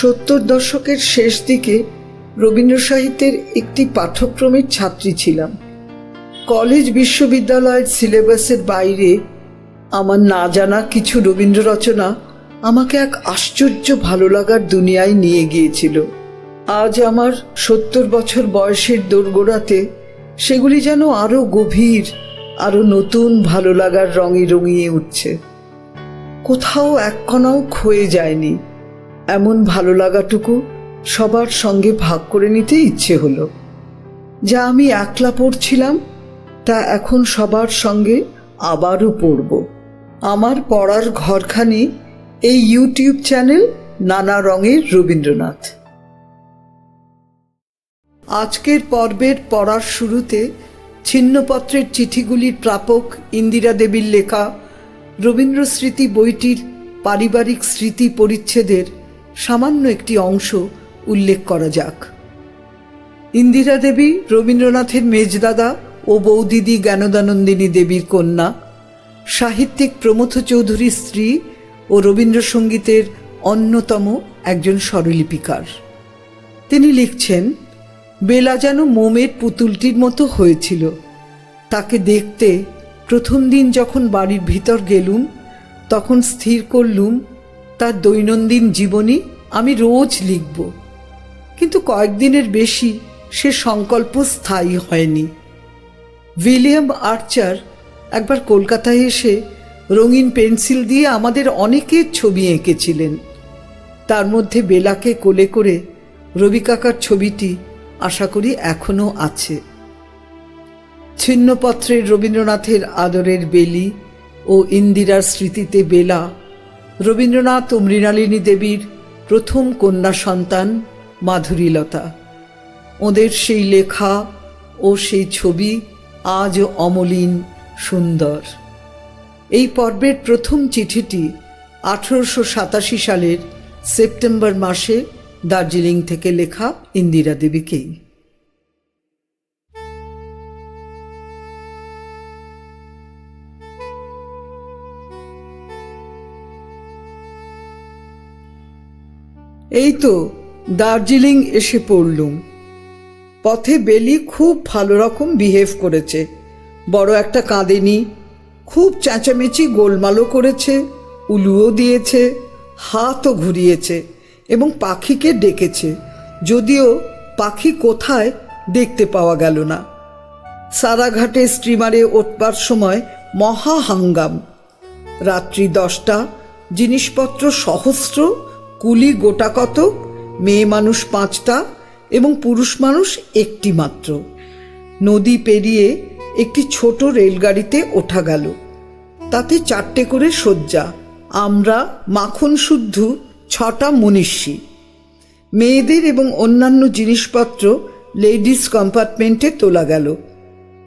সত্তর দশকের শেষ দিকে রবীন্দ্র সাহিত্যের একটি পাঠ্যক্রমের ছাত্রী ছিলাম। কলেজ বিশ্ববিদ্যালয়ের সিলেবাসের বাইরে আমার না জানা কিছু রবীন্দ্র রচনা আমাকে এক আশ্চর্য ভালো লাগার দুনিয়ায় নিয়ে গিয়েছিল। আজ আমার সত্তর বছর বয়সের দোরগোড়াতে সেগুলি যেন আরও গভীর আরও নতুন ভালো লাগার রঙে রঙিয়ে উঠছে। কোথাও এক কণাও ক্ষয়ে যায়নি। এমন ভালো লাগাটুকু সবার সঙ্গে ভাগ করে নিতে ইচ্ছে হলো। যা আমি একলা পড়ছিলাম, তা এখন সবার সঙ্গে আবারও পড়ব। আমার পড়ার ঘরখানি এই ইউটিউব চ্যানেল নানা রঙের রবীন্দ্রনাথ। আজকের পর্বের পড়ার শুরুতে ছিন্নপত্রের চিঠিগুলির প্রাপক ইন্দিরা দেবীর লেখা রবীন্দ্র স্মৃতি বইটির পারিবারিক স্মৃতি পরিচ্ছেদের সামান্য একটি অংশ উল্লেখ করা যাক। ইন্দিরা দেবী, রবীন্দ্রনাথের মেজদাদা ও বৌদিদি জ্ঞানদানন্দিনী দেবীর কন্যা, সাহিত্যিক প্রমথ চৌধুরীর স্ত্রী ও রবীন্দ্রসঙ্গীতের অন্যতম একজন স্বরলিপিকার। তিনি লিখছেন, বেলা যেন মোমের পুতুলটির মতো হয়েছিল। তাকে দেখতে প্রথম দিন যখন বাড়ির ভিতর গেলুম, তখন স্থির করলুম তার দৈনন্দিন জীবনী আমি রোজ লিখব। কিন্তু কয়েকদিনের বেশি সে সংকল্প স্থায়ী হয়নি। উইলিয়াম আর্চার একবার কলকাতায় এসে রঙিন পেন্সিল দিয়ে আমাদের অনেকের ছবি এঁকেছিলেন। তার মধ্যে বেলাকে কোলে করে রবি কাকার ছবিটি আশা করি এখনও আছে। ছিন্নপত্রের রবীন্দ্রনাথের আদরের বেলি ও ইন্দিরার স্মৃতিতে বেলা রবীন্দ্রনাথ ও মৃণালিনী দেবীর প্রথম কন্যা সন্তান মাধুরীলতা। ওদের সেই লেখা ও সেই ছবি আজও অমলিন, সুন্দর। এই পর্বের প্রথম চিঠিটি আঠেরোশো সাতাশি সালের সেপ্টেম্বর মাসে দার্জিলিং থেকে লেখা ইন্দিরা দেবীকেই। এই তো দার্জিলিং এসে পড়লুম। পথে বেলি খুব ভালো রকম বিহেভ করেছে। বড় একটা কাঁদেনি, খুব চেঁচামেচি গোলমালও করেছে, উলুও দিয়েছে, হাতও ঘুরিয়েছে এবং পাখিকে ডেকেছে, যদিও পাখি কোথায় দেখতে পাওয়া গেল না। সারাঘাটে স্টিমারে উঠবার সময় মহা হাঙ্গাম। রাত্রি দশটা, জিনিসপত্র সহস্র কুলি গোটা কতক, মেয়ে মানুষ পাঁচটা এবং পুরুষ মানুষ একটি মাত্র। নদী পেরিয়ে একটি ছোট রেলগাড়িতে ওঠা গেল। তাতে চারটে করে শয্যা, আমরা, মাখন শুদ্ধ, ছটা মনীষী। মেয়েদের এবং অন্যান্য জিনিসপত্র লেডিস কম্পার্টমেন্টে তোলা গেল।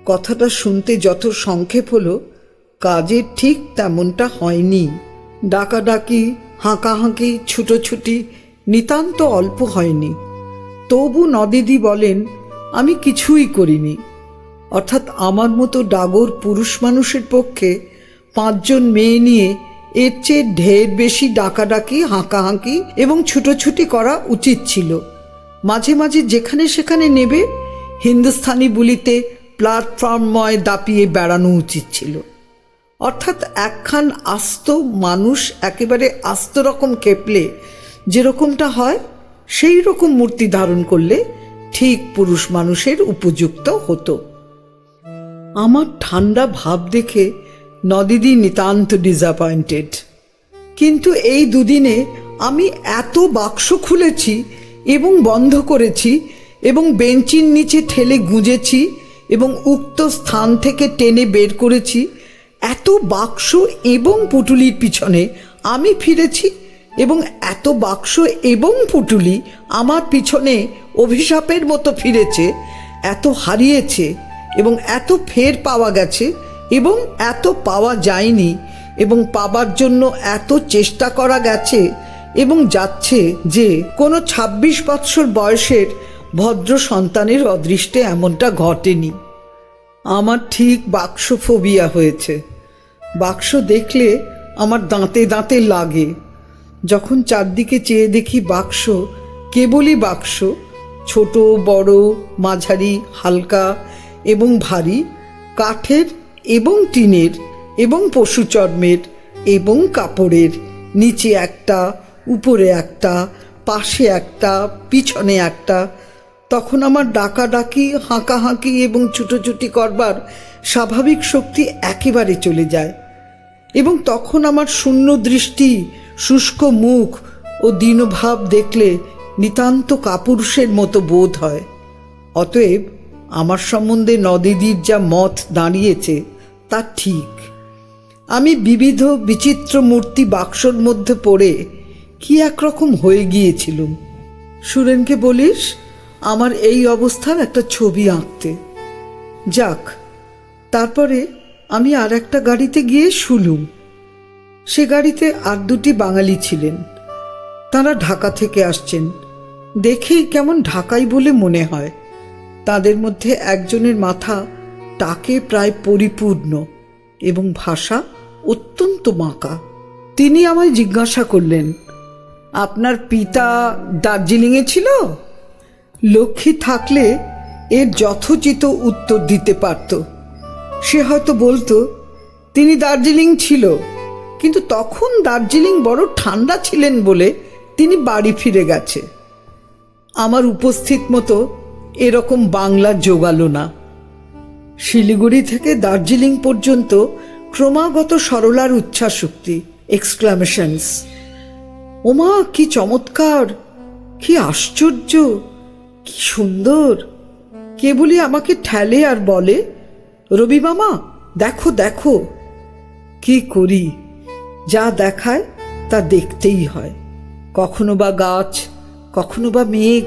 কথাটা শুনতে যত সংক্ষেপ হলো, কাজের ঠিক তেমনটা হয়নি। ডাকাডাকি হাঁকাহাঁকি, ছুটোছুটি, নিতান্ত অল্প হয়নি। তবু নদিদি বলেন, আমি কিছুই করিনি। অর্থাৎ আমার মতো ডাগর পুরুষ মানুষের পক্ষে পাঁচজন মেয়ে নিয়ে এর চেয়ে ঢের বেশি ডাকাডাকি, হাঁকাহাঁকি এবং ছুটোছুটি করা উচিত ছিল। মাঝে মাঝে যেখানে সেখানে নেবে, হিন্দুস্থানি বুলিতে প্ল্যাটফর্মময় দাপিয়ে বেড়ানো উচিত ছিল। অর্থাৎ একখান আস্ত মানুষ একেবারে আস্ত রকম খেপলে যেরকমটা হয় সেই রকম মূর্তি ধারণ করলে ঠিক পুরুষ মানুষের উপযুক্ত হতো। আমার ঠান্ডা ভাব দেখে নদিদি নিতান্ত ডিসঅ্যাপয়েন্টেড কিন্তু এই দুদিনে আমি এত বাক্স খুলেছি এবং বন্ধ করেছি এবং বেঞ্চির নিচে ঠেলে গুঁজেছি এবং উক্ত স্থান থেকে টেনে বের করেছি এত বাক্স এবং পুটুলির পিছনে আমি ফিরেছি এবং এত বাক্স এবং পুটুলি আমার পিছনে অভিশাপের মতো ফিরেছে, এত হারিয়েছে এবং এত ফের পাওয়া গেছে এবং এত পাওয়া যায়নি এবং পাবার জন্য এত চেষ্টা করা গেছে এবং যাচ্ছে যে কোনো ২৬ বৎসর বয়সের ভদ্র সন্তানের অদৃষ্টে এমনটা ঘটেনি। আমার ঠিক বাক্স ফোবিয়া হয়েছে। বাক্স দেখলে আমার দাঁতে দাঁতে লাগে। যখন চারদিকে চেয়ে দেখি বাক্স, কেবলই বাক্স, ছোট, বড়, মাঝারি, হালকা এবং ভারী, কাঠের এবং টিনের এবং পশু চর্মের এবং কাপড়ের, নিচে একটা, উপরে একটা, পাশে একটা, পিছনে একটা। তখন আমার ডাকাডাকি, হাঁকাহাঁকি এবং ছুটোছুটি করবার স্বাভাবিক শক্তি একেবারে চলে যায়। এবং তখন আমার শূন্য দৃষ্টি, শুষ্ক মুখ ও দীনভাব দেখলে নিতান্ত কাপুরুষের মতো বোধ হয়। অতএব আমার সম্বন্ধে নদীদির যা মত দাঁড়িয়েছে, তা ঠিক। আমি বিবিধ বিচিত্র মূর্তি বাক্সর মধ্যে পড়ে কি একরকম হয়ে গিয়েছিলুম। সুরেনকে বলিস, আমার এই অবস্থার একটা ছবি আঁকতে। যাক, তারপরে আমি আর একটা গাড়িতে গিয়ে শুলুম। সে গাড়িতে আর দুটি বাঙালি ছিলেন। তারা ঢাকা থেকে আসছেন। দেখেই কেমন ঢাকাই বলে মনে হয়। তাদের মধ্যে একজনের মাথা টাকে প্রায় পরিপূর্ণ এবং ভাষা অত্যন্ত বাঁকা তিনি আমায় জিজ্ঞাসা করলেন, আপনার পিতা দার্জিলিংয়ে ছিল? লক্ষ্মী থাকলে এর যথোচিত উত্তর দিতে পারত। সে হয়তো বলতো, তিনি দার্জিলিং ছিল, কিন্তু তখন দার্জিলিং বড় ঠান্ডা ছিলেন বলে তিনি বাড়ি ফিরে গেছে। আমার উপস্থিত মতো এরকম বাংলা জোগালো না। শিলিগুড়ি থেকে দার্জিলিং পর্যন্ত ক্রমাগত সরলার উচ্ছ্বাসোক্তি এক্সক্লামেশনস ওমা, কি চমৎকার, কি আশ্চর্য, কি সুন্দর। কেবলই আমাকে ঠেলে আর বলে রবি মামা, দেখো দেখো। কি করি? যা দেখায়, তা দেখতেই হয়। কখনো বা গাছ, কখনো বা মেঘ,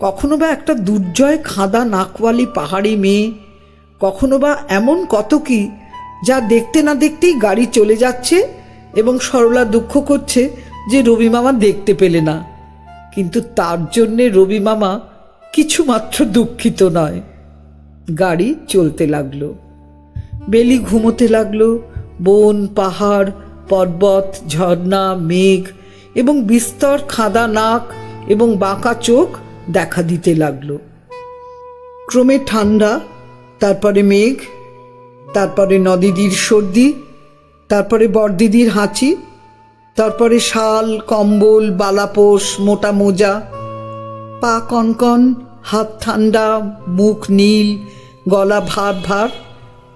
কখনো বা একটা দুর্জয় খাদা নাকওয়ালি পাহাড়ি মেয়ে, কখনো বা এমন কত কি যা দেখতে না দেখতেই গাড়ি চলে যাচ্ছে এবং সরলা দুঃখ করছে যে রবি মামা দেখতে পেলে না। কিন্তু তার জন্যে রবি মামা কিছুমাত্র দুঃখিত নয়। গাড়ি চলতে লাগল। বেলি ঘুমোতে লাগল। বন, পাহাড়, পর্বত, ঝর্ণা, মেঘ এবং বিস্তর খাদা নাক এবং বাঁকা চোখ দেখা দিতে লাগল। ক্রমে ঠান্ডা, তারপরে মেঘ, তারপরে নদীদির সর্দি, তারপরে বড়দিদির হাঁচি, তারপরে শাল, কম্বল বালাপোষ মোটা মোজা, পা কনকন হাত ঠান্ডা, মুখ নীল, গলা ভার ভার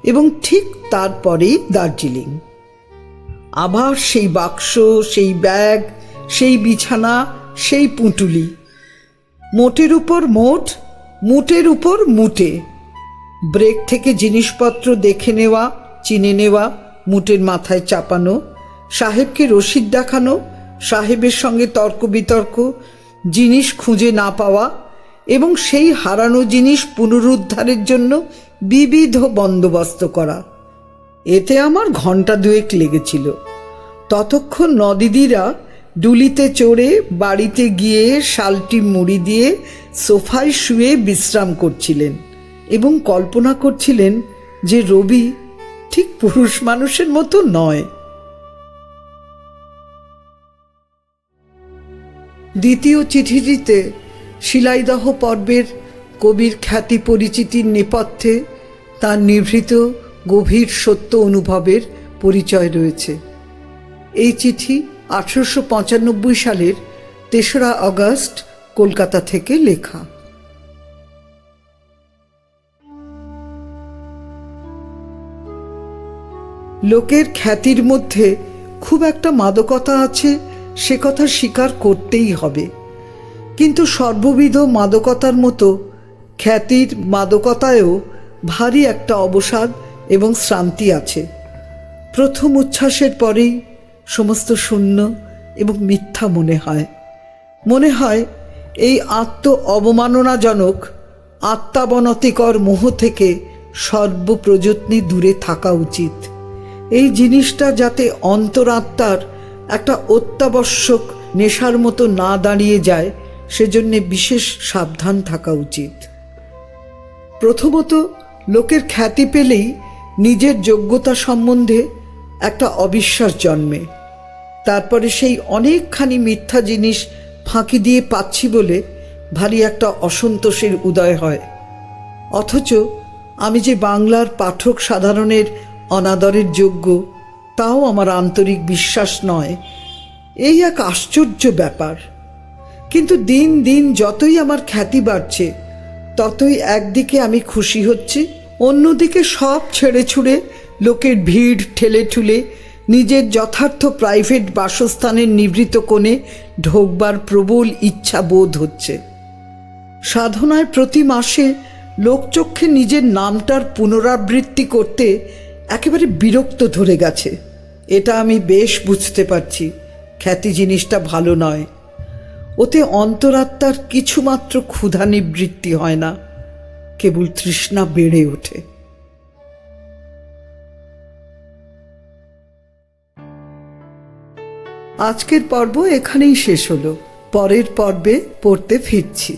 এবং ঠিক তারপরেই দার্জিলিং। আবার সেই বাক্স, সেই ব্যাগ, সেই বিছানা, সেই পুঁটুলি। মোটের উপর মোট, মুটের উপর মুটে। ব্রেক থেকে জিনিসপত্র দেখে নেওয়া, চিনে নেওয়া, মুটের মাথায় চাপানো, সাহেবকে রসিদ দেখানো, সাহেবের সঙ্গে তর্ক বিতর্ক, জিনিস খুঁজে না পাওয়া এবং সেই হারানো জিনিস পুনরুদ্ধারের জন্য বিবিধ বন্দোবস্ত করা। এতে আমার ঘণ্টা দুয়েক লেগেছিল। ততক্ষণ নদীদিরা ডুলিতে চড়ে বাড়িতে গিয়ে শালটি মুড়ি দিয়ে সোফায় শুয়ে বিশ্রাম করছিলেন এবং কল্পনা করছিলেন যে রবি ঠিক পুরুষ মানুষের মতো নয়। দ্বিতীয় চিঠিটিতে শিলাইদহ পর্বের কবির খ্যাতি পরিচিতির নেপথ্যে তার নিভৃত গভীর সত্য অনুভবের পরিচয় রয়েছে। এই চিঠি আঠারোশো পঁচানব্বই সালের তেসরা আগস্ট, কলকাতা থেকে লেখা। লোকের খ্যাতির মধ্যে খুব একটা মাদকতা আছে, সে কথা স্বীকার করতেই হবে। কিন্তু সর্ববিধ মাদকতার মতো খ্যাতির মাদকতায়ও ভারী একটা অবসাদ এবং শ্রান্তি আছে। প্রথম উচ্ছ্বাসের পরেই সমস্ত শূন্য এবং মিথ্যা মনে হয়। মনে হয় এই আত্ম অবমাননাজনক আত্মাবনতিকর মোহ থেকে সর্বপ্রযত্নে দূরে থাকা উচিত। এই জিনিসটা যাতে অন্তরাত্মার একটা অত্যাবশ্যক নেশার মতো না দাঁড়িয়ে যায় সেজন্যে বিশেষ সাবধান থাকা উচিত। প্রথমত, লোকের খ্যাতি পেলেই নিজের যোগ্যতা সম্বন্ধে একটা অবিশ্বাস জন্মে। তারপরে সেই অনেকখানি মিথ্যা জিনিস ফাঁকি দিয়ে পাচ্ছি বলে ভারী একটা অসন্তোষের উদয় হয়। অথচ আমি যে বাংলার পাঠক সাধারণের অনাদরের যোগ্য, তাও আমার আন্তরিক বিশ্বাস নয়। এই এক আশ্চর্য ব্যাপার। কিন্তু দিন দিন যতই আমার খ্যাতি বাড়ছে, ততই একদিকে আমি খুশি হচ্ছি, অন্যদিকে সব ছেড়ে ছুড়ে লোকের ভিড় ঠেলে ঠুলে নিজের যথার্থ প্রাইভেট বাসস্থানের নিবৃত কোণে ঢোকবার প্রবল ইচ্ছা বোধ হচ্ছে। সাধনায় প্রতি মাসে লোকচক্ষে নিজের নামটার পুনরাবৃত্তি করতে একেবারে বিরক্ত ধরে গেছে। এটা আমি বেশ বুঝতে পারছি। খ্যাতি জিনিসটা ভালো নয়। ওতে অন্তরাত্মার কিছুমাত্র ক্ষুধা নিবৃত্তি হয় না, কেবল তৃষ্ণা বেড়ে ওঠে। আজকের পর্ব এখানেই শেষ হলো। পরের পর্বে পড়তে ফিরছি।